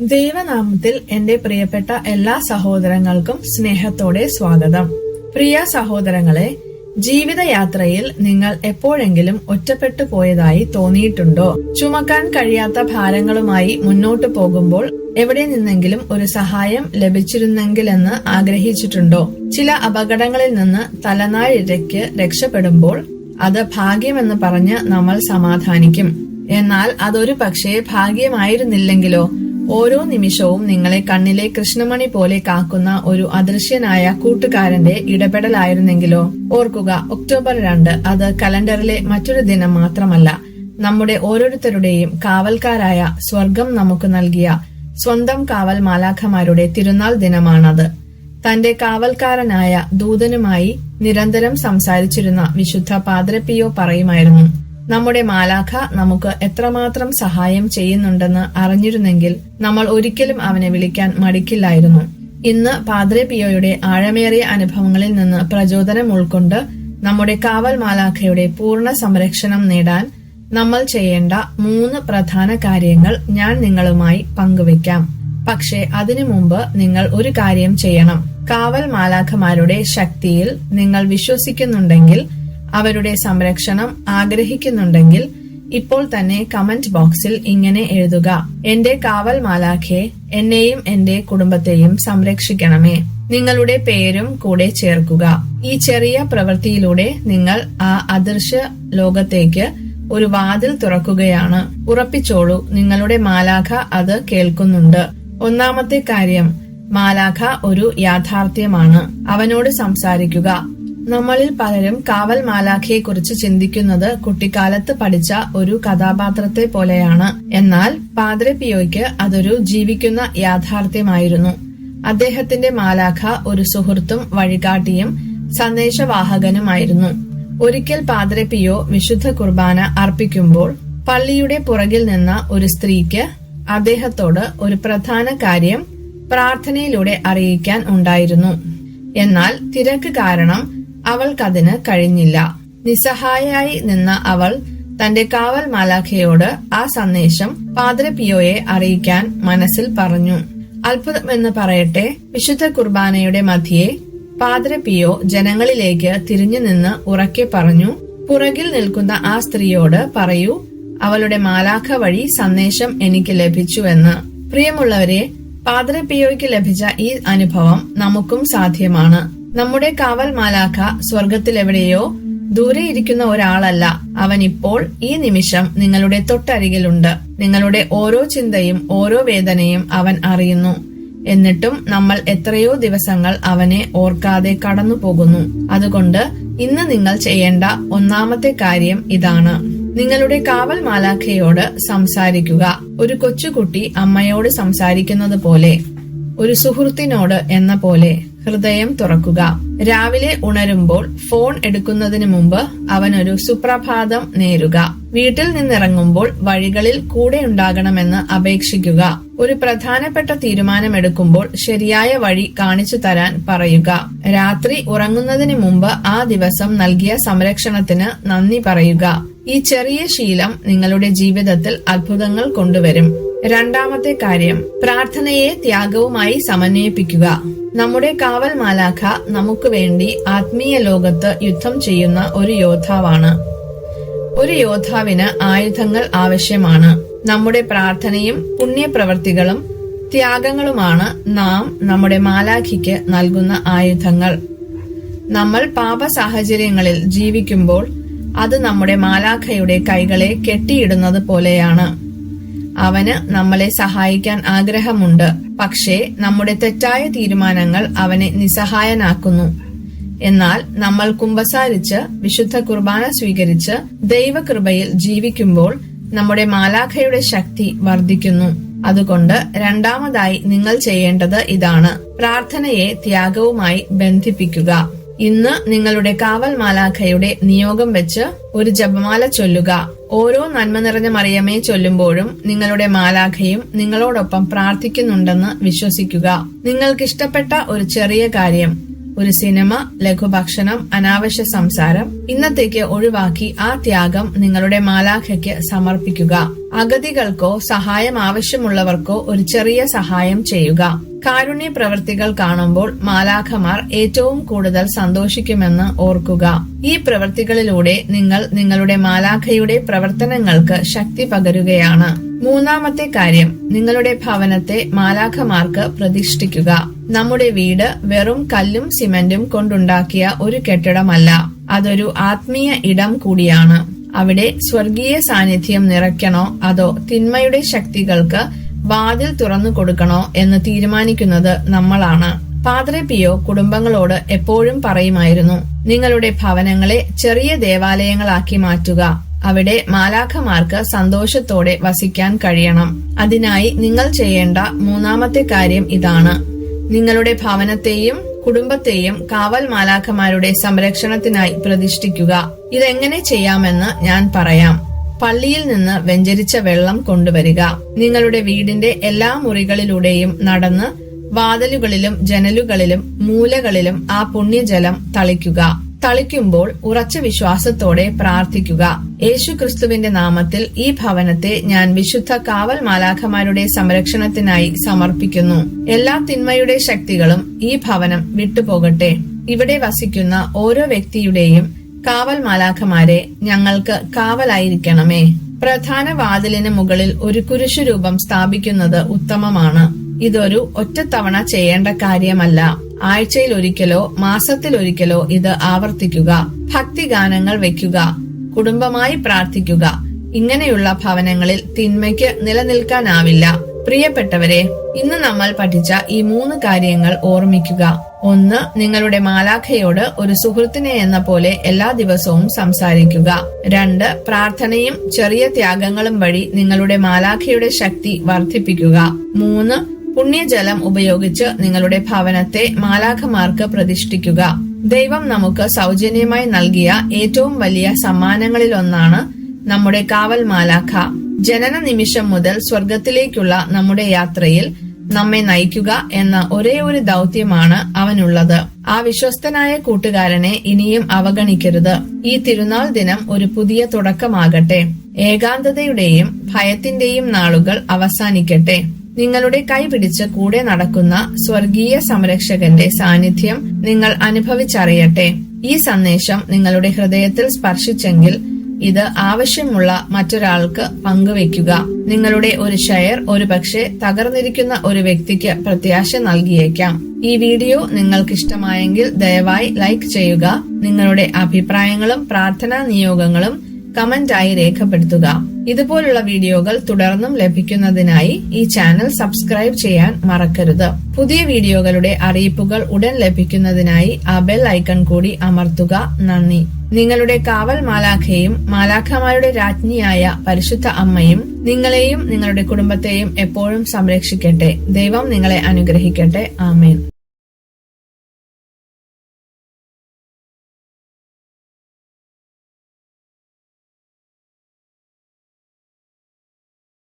ദൈവനാമത്തിൽ എന്റെ പ്രിയപ്പെട്ട എല്ലാ സഹോദരങ്ങൾക്കും സ്നേഹത്തോടെ സ്വാഗതം. പ്രിയ സഹോദരങ്ങളെ ജീവിതയാത്രയിൽ നിങ്ങൾ എപ്പോഴെങ്കിലും ഒറ്റപ്പെട്ടു പോയതായി തോന്നിയിട്ടുണ്ടോ? ചുമക്കാൻ കഴിയാത്ത ഭാരങ്ങളുമായി മുന്നോട്ടു പോകുമ്പോൾ എവിടെ നിന്നെങ്കിലും ഒരു സഹായം ലഭിച്ചിരുന്നെങ്കിലെന്ന് ആഗ്രഹിച്ചിട്ടുണ്ടോ? ചില അപകടങ്ങളിൽ നിന്ന് തലനാഴിരയ്ക്ക് രക്ഷപ്പെടുമ്പോൾ അത് ഭാഗ്യമെന്ന് പറഞ്ഞ് നമ്മൾ സമാധാനിക്കും. എന്നാൽ അതൊരു പക്ഷേ ഭാഗ്യമായിരുന്നില്ലെങ്കിലോ? ഓരോ നിമിഷവും നിങ്ങളെ കണ്ണിലെ കൃഷ്ണമണി പോലെ കാക്കുന്ന ഒരു അദൃശ്യനായ കൂട്ടുകാരന്റെ ഇടപെടലായിരുന്നെങ്കിലോ? ഓർക്കുക ഒക്ടോബർ രണ്ട് അത് കലണ്ടറിലെ മറ്റൊരു ദിനം മാത്രമല്ല. നമ്മുടെ ഓരോരുത്തരുടെയും കാവൽക്കാരായ സ്വർഗം നമുക്ക് നൽകിയ സ്വന്തം കാവൽ മാലാഖമാരുടെ തിരുനാൾ ദിനമാണത്. തന്റെ കാവൽക്കാരനായ ദൂതനുമായി നിരന്തരം സംസാരിച്ചിരുന്ന വിശുദ്ധ പാദ്രപ്പിയോ പറയുമായിരുന്നു നമ്മുടെ മാലാഖ നമുക്ക് എത്രമാത്രം സഹായം ചെയ്യുന്നുണ്ടെന്ന് അറിഞ്ഞിരുന്നെങ്കിൽ നമ്മൾ ഒരിക്കലും അവനെ വിളിക്കാൻ മടിക്കില്ലായിരുന്നു. ഇന്ന് പാദ്രെ പിയോയുടെ ആഴമേറിയ അനുഭവങ്ങളിൽ നിന്ന് പ്രചോദനം ഉൾക്കൊണ്ട് നമ്മുടെ കാവൽ മാലാഖയുടെ പൂർണ സംരക്ഷണം നേടാൻ നമ്മൾ ചെയ്യേണ്ട മൂന്ന് പ്രധാന കാര്യങ്ങൾ ഞാൻ നിങ്ങളുമായി പങ്കുവെക്കാം പക്ഷേ അതിനു മുമ്പ് നിങ്ങൾ ഒരു കാര്യം ചെയ്യണം. കാവൽ മാലാഖമാരുടെ ശക്തിയിൽ നിങ്ങൾ വിശ്വസിക്കുന്നുണ്ടെങ്കിൽ അവരുടെ സംരക്ഷണം ആഗ്രഹിക്കുന്നുണ്ടെങ്കിൽ ഇപ്പോൾ തന്നെ കമന്റ് ബോക്സിൽ ഇങ്ങനെ എഴുതുക. എന്റെ കാവൽ മാലാഖെ എന്നെയും എന്റെ കുടുംബത്തെയും സംരക്ഷിക്കണമേ. നിങ്ങളുടെ പേരും കൂടെ ചേർക്കുക. ഈ ചെറിയ പ്രവൃത്തിയിലൂടെ നിങ്ങൾ ആ അദൃശ്യ ലോകത്തേക്ക് ഒരു വാതിൽ തുറക്കുകയാണ്. ഉറപ്പിച്ചോളൂ നിങ്ങളുടെ മാലാഖ അത് കേൾക്കുന്നുണ്ട്. ഒന്നാമത്തെ കാര്യം മാലാഖ ഒരു യാഥാർത്ഥ്യമാണ്. അവനോട് സംസാരിക്കുക. നമ്മളിൽ പലരും കാവൽ മാലാഖയെ കുറിച്ച് ചിന്തിക്കുന്നത് കുട്ടിക്കാലത്ത് പഠിച്ച ഒരു കഥാപാത്രത്തെ പോലെയാണ്. എന്നാൽ പാദ്രെ പിയോയ്ക്ക് അതൊരു ജീവിക്കുന്ന യാഥാർത്ഥ്യമായിരുന്നു. അദ്ദേഹത്തിന്റെ മാലാഖ ഒരു സുഹൃത്തും വഴികാട്ടിയും സന്ദേശവാഹകനുമായിരുന്നു. ഒരിക്കൽ പാദ്രെ പിയോ വിശുദ്ധ കുർബാന അർപ്പിക്കുമ്പോൾ പള്ളിയുടെ പുറകിൽ നിന്ന ഒരു സ്ത്രീക്ക് അദ്ദേഹത്തോട് ഒരു പ്രധാന കാര്യം പ്രാർത്ഥനയിലൂടെ അറിയിക്കാൻ ഉണ്ടായിരുന്നു. എന്നാൽ തിരക്ക് കാരണം അവൾക്കതിന് കഴിഞ്ഞില്ല. നിസ്സഹായായി നിന്ന അവൾ തന്റെ കാവൽ മാലാഖയോട് ആ സന്ദേശം പാദ്ര പിയോയെ അറിയിക്കാൻ മനസ്സിൽ പറഞ്ഞു. അത്ഭുതം എന്ന് പറയട്ടെ വിശുദ്ധ കുർബാനയുടെ മധ്യേ പാദ്ര പിയോ ജനങ്ങളിലേക്ക് തിരിഞ്ഞു നിന്ന് ഉറക്കെ പറഞ്ഞു. പുറകിൽ നിൽക്കുന്ന ആ സ്ത്രീയോട് പറയൂ അവളുടെ മാലാഖ വഴി സന്ദേശം എനിക്ക് ലഭിച്ചുവെന്ന്. പ്രിയമുള്ളവരെ പാദ്ര പിയോയ്ക്ക് ലഭിച്ച ഈ അനുഭവം നമുക്കും സാധ്യമാണ്. നമ്മുടെ കാവൽ മാലാഖ സ്വർഗത്തിലെവിടെയോ ദൂരെ ഇരിക്കുന്ന ഒരാളല്ല. അവൻ ഇപ്പോൾ ഈ നിമിഷം നിങ്ങളുടെ തൊട്ടരികിലുണ്ട്. നിങ്ങളുടെ ഓരോ ചിന്തയും ഓരോ വേദനയും അവൻ അറിയുന്നു. എന്നിട്ടും നമ്മൾ എത്രയോ ദിവസങ്ങൾ അവനെ ഓർക്കാതെ കടന്നു പോകുന്നു അതുകൊണ്ട് ഇന്ന് നിങ്ങൾ ചെയ്യേണ്ട ഒന്നാമത്തെ കാര്യം ഇതാണ്. നിങ്ങളുടെ കാവൽ മാലാഖയോട് സംസാരിക്കുക. ഒരു കൊച്ചുകുട്ടി അമ്മയോട് സംസാരിക്കുന്നത് പോലെ ഒരു സുഹൃത്തിനോട് എന്ന പോലെ. ഹൃദയം തുറക്കുക. രാവിലെ ഉണരുമ്പോൾ ഫോൺ എടുക്കുന്നതിന് മുമ്പ് അവനൊരു സുപ്രഭാതം നേരുക. വീട്ടിൽ നിന്നിറങ്ങുമ്പോൾ വഴികളിൽ കൂടെ ഉണ്ടാകണമെന്ന് അപേക്ഷിക്കുക. ഒരു പ്രധാനപ്പെട്ട തീരുമാനമെടുക്കുമ്പോൾ ശരിയായ വഴി കാണിച്ചു തരാൻ പറയുക. രാത്രി ഉറങ്ങുന്നതിന് മുമ്പ് ആ ദിവസം നൽകിയ സംരക്ഷണത്തിന് നന്ദി പറയുക. ഈ ചെറിയ ശീലം നിങ്ങളുടെ ജീവിതത്തിൽ അത്ഭുതങ്ങൾ കൊണ്ടുവരും. രണ്ടാമത്തെ കാര്യം പ്രാർത്ഥനയെ ത്യാഗവുമായി സമന്വയിപ്പിക്കുക. നമ്മുടെ കാവൽ മാലാഖ നമുക്ക് വേണ്ടി ആത്മീയ ലോകത്ത് യുദ്ധം ചെയ്യുന്ന ഒരു യോദ്ധാവാണ്. ഒരു യോദ്ധാവിന് ആയുധങ്ങൾ ആവശ്യമാണ്. നമ്മുടെ പ്രാർത്ഥനയും പുണ്യപ്രവർത്തികളും ത്യാഗങ്ങളുമാണ് നാം നമ്മുടെ മാലാഖിക്ക് നൽകുന്ന ആയുധങ്ങൾ. നമ്മൾ പാപ സാഹചര്യങ്ങളിൽ ജീവിക്കുമ്പോൾ അത് നമ്മുടെ മാലാഖയുടെ കൈകളെ കെട്ടിയിടുന്നത് പോലെയാണ്. അവന് നമ്മളെ സഹായിക്കാൻ ആഗ്രഹമുണ്ട്. പക്ഷേ നമ്മുടെ തെറ്റായ തീരുമാനങ്ങൾ അവനെ നിസ്സഹായനാക്കുന്നു. എന്നാൽ നമ്മൾ കുമ്പസാരിച്ച് വിശുദ്ധ കുർബാന സ്വീകരിച്ച് ദൈവകൃപയിൽ ജീവിക്കുമ്പോൾ നമ്മുടെ മാലാഖയുടെ ശക്തി വർദ്ധിക്കുന്നു. അതുകൊണ്ട് രണ്ടാമതായി നിങ്ങൾ ചെയ്യേണ്ടത് ഇതാണ്. പ്രാർത്ഥനയെ ത്യാഗവുമായി ബന്ധിപ്പിക്കുക. ഇന്ന് നിങ്ങളുടെ കാവൽ മാലാഖയുടെ നിയോഗം വെച്ച് ഒരു ജപമാല ചൊല്ലുക. ഓരോ നന്മ നിറഞ്ഞ മറിയമേ ചൊല്ലുമ്പോഴും നിങ്ങളുടെ മാലാഖയും നിങ്ങളോടൊപ്പം പ്രാർത്ഥിക്കുന്നുണ്ടെന്ന് വിശ്വസിക്കുക. നിങ്ങൾക്കിഷ്ടപ്പെട്ട ഒരു ചെറിയ കാര്യം ഒരു സിനിമ ലഘുഭക്ഷണം അനാവശ്യ സംസാരം. ഇന്നത്തേക്ക് ഒഴിവാക്കി ആ ത്യാഗം നിങ്ങളുടെ മാലാഖയ്ക്ക് സമർപ്പിക്കുക. അഗതികൾക്കോ സഹായം ആവശ്യമുള്ളവർക്കോ ഒരു ചെറിയ സഹായം ചെയ്യുക. കാരുണ്യ പ്രവൃത്തികൾ കാണുമ്പോൾ മാലാഖമാർ ഏറ്റവും കൂടുതൽ സന്തോഷിക്കുമെന്ന് ഓർക്കുക. ഈ പ്രവൃത്തികളിലൂടെ നിങ്ങൾ നിങ്ങളുടെ മാലാഖയുടെ പ്രവർത്തനങ്ങൾക്ക് ശക്തി പകരുകയാണ്. മൂന്നാമത്തെ കാര്യം നിങ്ങളുടെ ഭവനത്തെ മാലാഖമാർക്ക് പ്രതിഷ്ഠിക്കുക. നമ്മുടെ വീട് വെറും കല്ലും സിമന്റും കൊണ്ടുണ്ടാക്കിയ ഒരു കെട്ടിടമല്ല അതൊരു ആത്മീയ ഇടം കൂടിയാണ്. അവിടെ സ്വർഗീയ സാന്നിധ്യം നിറയ്ക്കണോ അതോ തിന്മയുടെ ശക്തികൾക്ക് വാതിൽ തുറന്നു കൊടുക്കണോ എന്ന് തീരുമാനിക്കുന്നത് നമ്മളാണ്. പാദ്രെ പിയോ കുടുംബങ്ങളോട് എപ്പോഴും പറയുമായിരുന്നു നിങ്ങളുടെ ഭവനങ്ങളെ ചെറിയ ദേവാലയങ്ങളാക്കി മാറ്റുക. അവിടെ മാലാഖമാർക്ക് സന്തോഷത്തോടെ വസിക്കാൻ കഴിയണം. അതിനായി നിങ്ങൾ ചെയ്യേണ്ട മൂന്നാമത്തെ കാര്യം ഇതാണ്. നിങ്ങളുടെ ഭവനത്തെയും കുടുംബത്തെയും കാവൽ മാലാഖമാരുടെ സംരക്ഷണത്തിനായി പ്രതിഷ്ഠിക്കുക. ഇതെങ്ങനെ ചെയ്യാമെന്ന് ഞാൻ പറയാം. പള്ളിയിൽ നിന്ന് വെഞ്ചരിച്ച വെള്ളം കൊണ്ടുവരിക. നിങ്ങളുടെ വീടിന്റെ എല്ലാ മുറികളിലൂടെയും നടന്ന് വാതിലുകളിലും ജനലുകളിലും മൂലകളിലും ആ പുണ്യജലം തളിക്കുക. തളിക്കുമ്പോൾ ഉറച്ച വിശ്വാസത്തോടെ പ്രാർത്ഥിക്കുക. യേശു ക്രിസ്തുവിന്റെ നാമത്തിൽ ഈ ഭവനത്തെ ഞാൻ വിശുദ്ധ കാവൽ മാലാഖമാരുടെ സംരക്ഷണത്തിനായി സമർപ്പിക്കുന്നു. എല്ലാ തിന്മയുടെ ശക്തികളും ഈ ഭവനം വിട്ടുപോകട്ടെ. ഇവിടെ വസിക്കുന്ന ഓരോ വ്യക്തിയുടെയും കാവൽ മാലാഖമാരെ ഞങ്ങൾക്ക് കാവലായിരിക്കണമേ. പ്രധാന വാതിലിന് മുകളിൽ ഒരു കുരിശു രൂപം സ്ഥാപിക്കുന്നത് ഉത്തമമാണ്. ഇതൊരു ഒറ്റത്തവണ ചെയ്യേണ്ട കാര്യമല്ല. ആഴ്ചയിൽ ഒരിക്കലോ മാസത്തിൽ ഒരിക്കലോ ഇത് ആവർത്തിക്കുക. ഭക്തിഗാനങ്ങൾ വെക്കുക കുടുംബമായി പ്രാർത്ഥിക്കുക. ഇങ്ങനെയുള്ള ഭവനങ്ങളിൽ തിന്മയ്ക്ക് നിലനിൽക്കാനാവില്ല. പ്രിയപ്പെട്ടവരെ ഇന്ന് നമ്മൾ പഠിച്ച ഈ മൂന്ന് കാര്യങ്ങൾ ഓർമ്മിക്കുക. ഒന്ന് നിങ്ങളുടെ മാലാഖയോട് ഒരു സുഹൃത്തിനെ എന്ന പോലെ എല്ലാ ദിവസവും സംസാരിക്കുക. രണ്ട് പ്രാർത്ഥനയും ചെറിയ ത്യാഗങ്ങളും വഴി നിങ്ങളുടെ മാലാഖയുടെ ശക്തി വർദ്ധിപ്പിക്കുക. മൂന്ന് പുണ്യജലം ഉപയോഗിച്ച് നിങ്ങളുടെ ഭവനത്തെ മാലാഖമാർക്ക് പ്രതിഷ്ഠിക്കുക. ദൈവം നമുക്ക് സൗജന്യമായി നൽകിയ ഏറ്റവും വലിയ സമ്മാനങ്ങളിലൊന്നാണ് നമ്മുടെ കാവൽ മാലാഖ ജനന നിമിഷം മുതൽ സ്വർഗത്തിലേക്കുള്ള നമ്മുടെ യാത്രയിൽ നമ്മെ നയിക്കുക എന്ന ഒരേ ഒരു ദൗത്യമാണ് അവനുള്ളത്. ആ വിശ്വസ്തനായ കൂട്ടുകാരനെ ഇനിയും അവഗണിക്കരുത്. ഈ തിരുനാൾ ദിനം ഒരു പുതിയ തുടക്കമാകട്ടെ. ഏകാന്തതയുടെയും ഭയത്തിന്റെയും നാളുകൾ അവസാനിക്കട്ടെ. നിങ്ങളുടെ കൈപിടിച്ച് കൂടെ നടക്കുന്ന സ്വർഗീയ സംരക്ഷകന്റെ സാന്നിധ്യം നിങ്ങൾ അനുഭവിച്ചറിയട്ടെ. ഈ സന്ദേശം നിങ്ങളുടെ ഹൃദയത്തിൽ സ്പർശിച്ചെങ്കിൽ ഇത് ആവശ്യമുള്ള മറ്റൊരാൾക്ക് പങ്കുവെക്കുക നിങ്ങളുടെ ഒരു ഷെയർ ഒരു പക്ഷേ തകർന്നിരിക്കുന്ന ഒരു വ്യക്തിക്ക് പ്രത്യാശ നൽകിയേക്കാം. ഈ വീഡിയോ നിങ്ങൾക്ക് ഇഷ്ടമായെങ്കിൽ ദയവായി ലൈക്ക് ചെയ്യുക. നിങ്ങളുടെ അഭിപ്രായങ്ങളും പ്രാർത്ഥനാ നിയോഗങ്ങളും കമന്റായി രേഖപ്പെടുത്തുക. ഇതുപോലുള്ള വീഡിയോകൾ തുടർന്നും ലഭിക്കുന്നതിനായി ഈ ചാനൽ സബ്സ്ക്രൈബ് ചെയ്യാൻ മറക്കരുത്. പുതിയ വീഡിയോകളുടെ അറിയിപ്പുകൾ ഉടൻ ലഭിക്കുന്നതിനായി ആ ബെൽ ഐക്കൺ കൂടി അമർത്തുക. നന്ദി. നിങ്ങളുടെ കാവൽ മാലാഖയും മാലാഖമാരുടെ രാജ്ഞിയായ പരിശുദ്ധ അമ്മയും നിങ്ങളെയും നിങ്ങളുടെ കുടുംബത്തെയും എപ്പോഴും സംരക്ഷിക്കട്ടെ. ദൈവം നിങ്ങളെ അനുഗ്രഹിക്കട്ടെ. ആമേൻ.